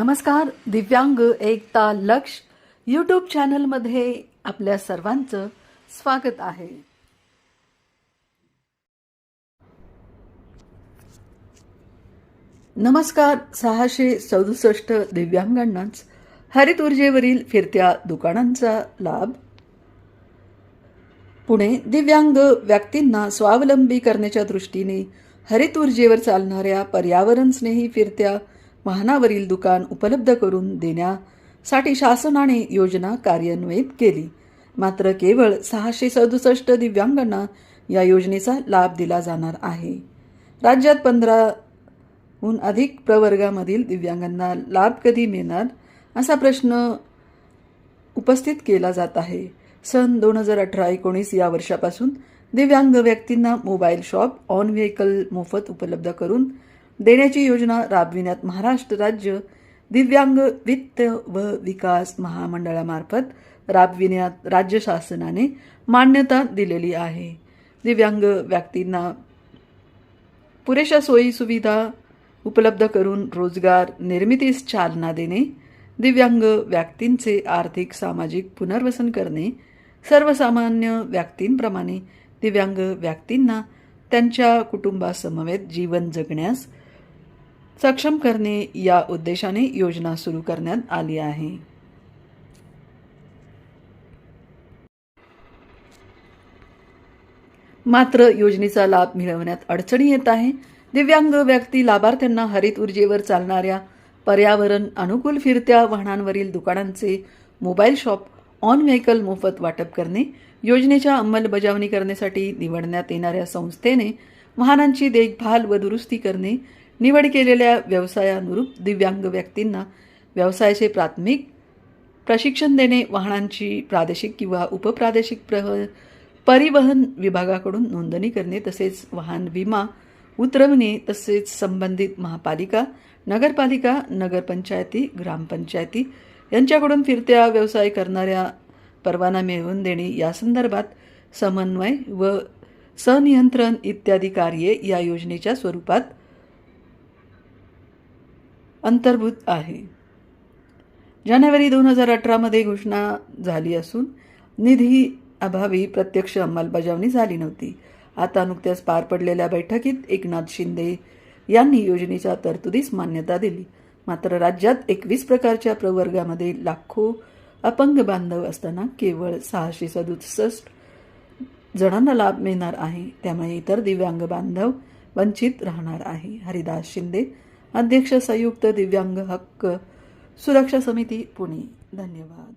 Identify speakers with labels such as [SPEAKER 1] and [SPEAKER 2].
[SPEAKER 1] नमस्कार दिव्यांग एकता लक्ष यूट्यूब चॅनलमध्ये आपल्या सर्वांचं स्वागत आहे. नमस्कार सहाशे सदुसष्ट दिव्यांगांनाच हरित ऊर्जेवरील फिरत्या दुकानांचा लाभ. पुणे दिव्यांग व्यक्तींना स्वावलंबी करण्याच्या दृष्टीने हरित ऊर्जेवर चालणाऱ्या पर्यावरणस्नेही फिरत्या वाहनावरील दुकान उपलब्ध करून देण्यासाठी शासनाने योजना कार्यान्वित केली. मात्र केवळ सहाशे सदुसष्ट दिव्यांगांना या योजनेचा लाभ दिला जाणार आहे. राज्यात पंधराहून अधिक प्रवर्गामधील दिव्यांगांना लाभ कधी मिळणार असा प्रश्न उपस्थित केला जात आहे. सन दोन हजार अठरा एकोणीस या वर्षापासून दिव्यांग व्यक्तींना मोबाईल शॉप ऑन व्हेकल मोफत उपलब्ध करून देण्याची योजना राबविण्यात महाराष्ट्र राज्य दिव्यांग वित्त व विकास महामंडळामार्फत राबविण्यात राज्य शासनाने मान्यता दिलेली आहे. दिव्यांग व्यक्तींना पुरेशा सोयी सुविधा उपलब्ध करून रोजगार निर्मितीस चालना देणे दिव्यांग व्यक्तींचे आर्थिक सामाजिक पुनर्वसन करणे सर्वसामान्य व्यक्तींप्रमाणे दिव्यांग व्यक्तींना त्यांच्या कुटुंबासमवेत जीवन जगण्यास सक्षम करणे या उद्देशाने योजना सुरू करण्यात आली आहे. मात्र योजनेचा लाभ मिळवण्यात अडचणी येत आहे. दिव्यांग व्यक्ती लाभार्थ्यांना हरित ऊर्जेवर चालणाऱ्या पर्यावरण अनुकूल फिरत्या वाहनांवरील दुकानांचे मोबाईल शॉप ऑन व्हेकल मोफत वाटप करणे योजनेच्या अंमलबजावणी करण्यासाठी निवडण्यात येणाऱ्या संस्थेने वाहनांची देखभाल व दुरुस्ती करणे निवड केलेल्या व्यवसायानुरूप दिव्यांग व्यक्तींना व्यवसायाचे प्राथमिक प्रशिक्षण देणे वाहनांची प्रादेशिक किंवा उपप्रादेशिक प्रह परिवहन विभागाकडून नोंदणी करणे तसेच वाहन विमा उतरवणे तसेच संबंधित महापालिका नगरपालिका नगरपंचायती ग्रामपंचायती यांच्याकडून फिरत्या व्यवसाय करणाऱ्या परवाना मिळवून देणे. या संदर्भात समन्वय व सनियंत्रण इत्यादी कार्ये या योजनेच्या स्वरूपात अंतर्भूत आहे. जानेवारी दोन हजार अठरामध्ये घोषणा झाली असून निधी अभावी प्रत्यक्ष अंमलबजावणी झाली नव्हती. आता नुकत्याच पार पडलेल्या बैठकीत एकनाथ शिंदे यांनी योजनेच्या तरतुदीस मान्यता दिली. मात्र राज्यात एकवीस प्रकारच्या प्रवर्गामध्ये लाखो अपंग बांधव असताना केवळ सहाशे सदुसष्ट जणांना लाभ मिळणार आहे. त्यामुळे इतर दिव्यांग बांधव वंचित राहणार आहे. हरिदास शिंदे अध्यक्ष संयुक्त दिव्यांग हक्क सुरक्षा समिती पुणे. धन्यवाद.